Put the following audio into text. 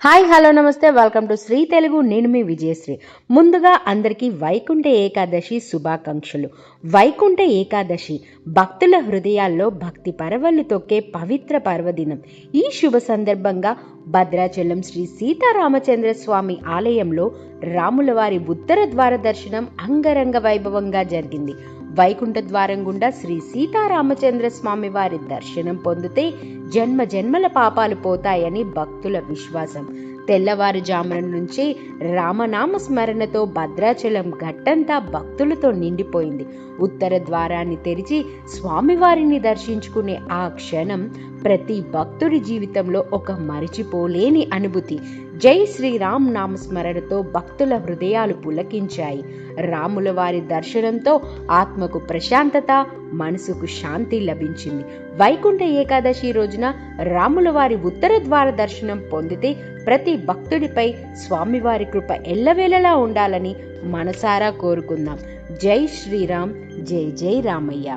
Hi hello నమస్తే. Welcome to Sri Telugu. నేను మీ విజయశ్రీ. ముందుగా అందరికీ వైకుంఠ ఏకాదశి శుభాకాంక్షలు. వైకుంఠ ఏకాదశి భక్తుల హృదయాల్లో భక్తి పరవళ్ళు తొక్కే పవిత్ర పర్వదినం. ఈ శుభ సందర్భంగా భద్రాచలం శ్రీ సీతారామచంద్ర స్వామి ఆలయంలో రాముల వారి ఉత్తర ద్వార దర్శనం అంగరంగ వైభవంగా జరిగింది. వైకుంఠ ద్వారం గుండా శ్రీ సీతారామచంద్ర స్వామి వారి దర్శనం పొందితే జన్మ జన్మల పాపాలు పోతాయని భక్తుల విశ్వాసం. తెల్లవారుజామున నుంచి రామనామ స్మరణతో భద్రాచలం గట్టంతా భక్తులతో నిండిపోయింది. ఉత్తర ద్వారాన్ని తెరిచి స్వామివారిని దర్శించుకునే ఆ క్షణం ప్రతి భక్తుడి జీవితంలో ఒక మరిచిపోలేని అనుభూతి. జై శ్రీరామ్ నామస్మరణతో భక్తుల హృదయాలు పులకించాయి. రాముల వారి దర్శనంతో ఆత్మకు ప్రశాంతత మనసుకు శాంతి లభించింది. వైకుంఠ ఏకాదశి రోజున రాముల వారి ఉత్తర ద్వార దర్శనం పొందితే ప్రతి భక్తుడిపై స్వామివారి కృప ఎల్లవేళలా ఉండాలని మనసారా కోరుకుందాం. జై శ్రీరామ్ జై జై రామయ్య.